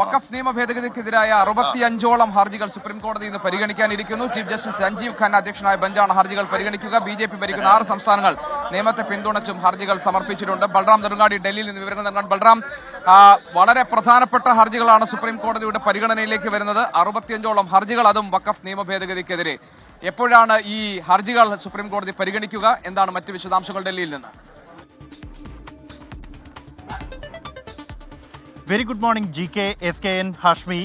വഖഫ് നിയമ ഭേദഗതിക്കെതിരായ അറുപത്തിയഞ്ചോളം ഹർജികൾ സുപ്രീം കോടതി ഇന്ന് പരിഗണിക്കാനിരിക്കുന്നു. ചീഫ് ജസ്റ്റിസ് സഞ്ജീവ് ഖന്ന അധ്യക്ഷനായ ബെഞ്ചാണ് ഹർജികൾ പരിഗണിക്കുക. ബി ജെ പി ഭരിക്കുന്ന ആറ് സംസ്ഥാനങ്ങൾ നിയമത്തെ പിന്തുണച്ചും ഹർജികൾ സമർപ്പിച്ചിട്ടുണ്ട്. ബൽറാം നെടുങ്ങാടി ഡൽഹിയിൽ നിന്ന് വിവരങ്ങൾ നൽകാൻ ബൽറാം വളരെ പ്രധാനപ്പെട്ട ഹർജികളാണ് സുപ്രീം കോടതിയുടെ പരിഗണനയിലേക്ക് വരുന്നത്. അറുപത്തിയഞ്ചോളം ഹർജികൾ അതും വഖഫ് നിയമ ഭേദഗതിക്കെതിരെ. എപ്പോഴാണ് ഈ ഹർജികൾ സുപ്രീം കോടതി പരിഗണിക്കുക? എന്താണ് മറ്റ് വിശദാംശങ്ങൾ ഡൽഹിയിൽ നിന്ന്? Very good morning G K S K N Hashmi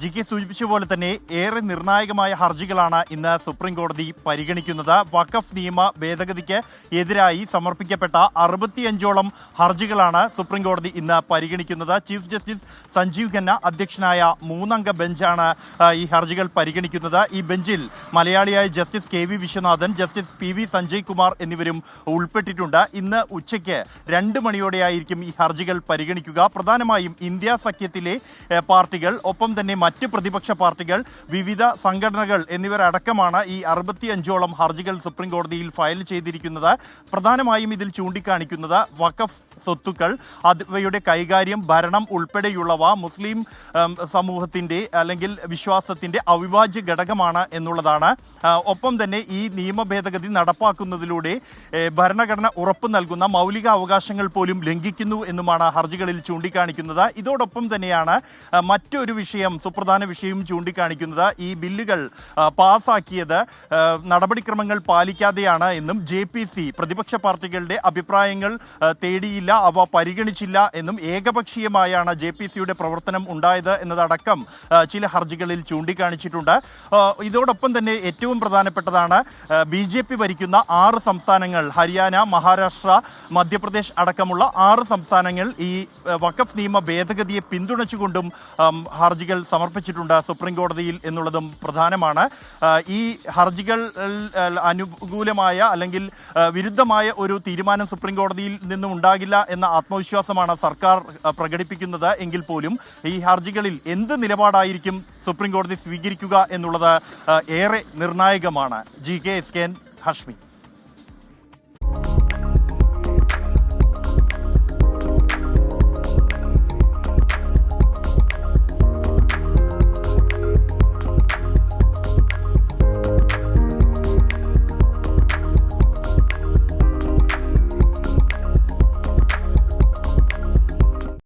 G K സൂചിപ്പിച്ച പോലെ തന്നെ ഏറെ നിർണായകമായ ഹർജികളാണ് ഇന്ന് സുപ്രീം കോടതി പരിഗണിക്കുന്നത്. വഖഫ് നിയമ ഭേദഗതിക്ക് എതിരായി സമർപ്പിക്കപ്പെട്ട അറുപത്തിയഞ്ചോളം ഹർജികളാണ് സുപ്രീം കോടതി ഇന്ന് പരിഗണിക്കുന്നത്. ചീഫ് ജസ്റ്റിസ് സഞ്ജീവ് ഖന്ന അധ്യക്ഷനായ മൂന്നംഗ ബെഞ്ചാണ് ഈ ഹർജികൾ പരിഗണിക്കുന്നത്. ഈ ബെഞ്ചിൽ മലയാളിയായ justice K V Viswanathan justice P V Sanjay Kumar എന്നിവരും ഉൾപ്പെട്ടിട്ടുണ്ട്. ഇന്ന് ഉച്ചയ്ക്ക് രണ്ട് മണിയോടെയായിരിക്കും ഈ ഹർജികൾ പരിഗണിക്കുക. പ്രധാനമായും ഇന്ത്യ സഖ്യത്തിലെ പാർട്ടികൾ ഒപ്പം തന്നെ മറ്റ് പ്രതിപക്ഷ പാർട്ടികൾ വിവിധ സംഘടനകൾ എന്നിവരടക്കമാണ് ഈ അറുപത്തിയഞ്ചോളം ഹർജികൾ സുപ്രീം കോടതിയിൽ ഫയൽ ചെയ്തിരിക്കുന്നത്. പ്രധാനമായും ഇതിൽ ചൂണ്ടിക്കാണിക്കുന്നത് വഖഫ് സ്വത്തുക്കൾ അവയുടെ കൈകാര്യം ഭരണം ഉൾപ്പെടെയുള്ളവ മുസ്ലിം സമൂഹത്തിന്റെ അല്ലെങ്കിൽ വിശ്വാസത്തിന്റെ അവിഭാജ്യ ഘടകമാണ് എന്നുള്ളതാണ്. ഒപ്പം തന്നെ ഈ നിയമ ഭേദഗതി നടപ്പാക്കുന്നതിലൂടെ ഭരണഘടന ഉറപ്പു നൽകുന്ന മൗലിക അവകാശങ്ങൾ പോലും ലംഘിക്കുന്നു എന്നുമാണ് ഹർജികളിൽ ചൂണ്ടിക്കാണിക്കുന്നത്. ഇതോടൊപ്പം തന്നെയാണ് മറ്റൊരു വിഷയം സുപ്രധാന വിഷയം ചൂണ്ടിക്കാണിക്കുന്നത്. ഈ ബില്ലുകൾ പാസാക്കിയത് നടപടിക്രമങ്ങൾ പാലിക്കാതെയാണ് എന്നും ജെ പി സി പ്രതിപക്ഷ പാർട്ടികളുടെ അഭിപ്രായങ്ങൾ തേടിയില്ല അവ പരിഗണിച്ചില്ല എന്നും ഏകപക്ഷീയമായാണ് ജെ പി സിയുടെ പ്രവർത്തനം ഉണ്ടായത് എന്നതടക്കം ചില ഹർജികളിൽ ചൂണ്ടിക്കാണിച്ചിട്ടുണ്ട്. ഇതോടൊപ്പം തന്നെ ഏറ്റവും പ്രധാനപ്പെട്ടതാണ് ബി ജെ പി ഭരിക്കുന്ന ആറ് സംസ്ഥാനങ്ങൾ ഹരിയാന മഹാരാഷ്ട്ര മധ്യപ്രദേശ് അടക്കമുള്ള ആറ് സംസ്ഥാനങ്ങൾ ഈ വഖഫ് നിയമ ഭേദഗതിയെ പിന്തുണച്ചുകൊണ്ടും ആം, സമർപ്പിച്ചിട്ടുണ്ട് സുപ്രീം കോടതിയിൽ എന്നുള്ളതും പ്രധാനമാണ്. ഈ ഹർജികൾ അനുകൂലമായ അല്ലെങ്കിൽ വിരുദ്ധമായ ഒരു തീരുമാനം സുപ്രീം കോടതിയിൽ നിന്നും ഉണ്ടാകില്ല എന്ന ആത്മവിശ്വാസമാണ് സർക്കാർ പ്രകടിപ്പിക്കുന്നത്. എങ്കിൽ പോലും ഈ ഹർജികളിൽ എന്ത് നിലപാടായിരിക്കും സുപ്രീം കോടതി സ്വീകരിക്കുക എന്നുള്ളത് ഏറെ നിർണായകമാണ്. G K S K Hashmi.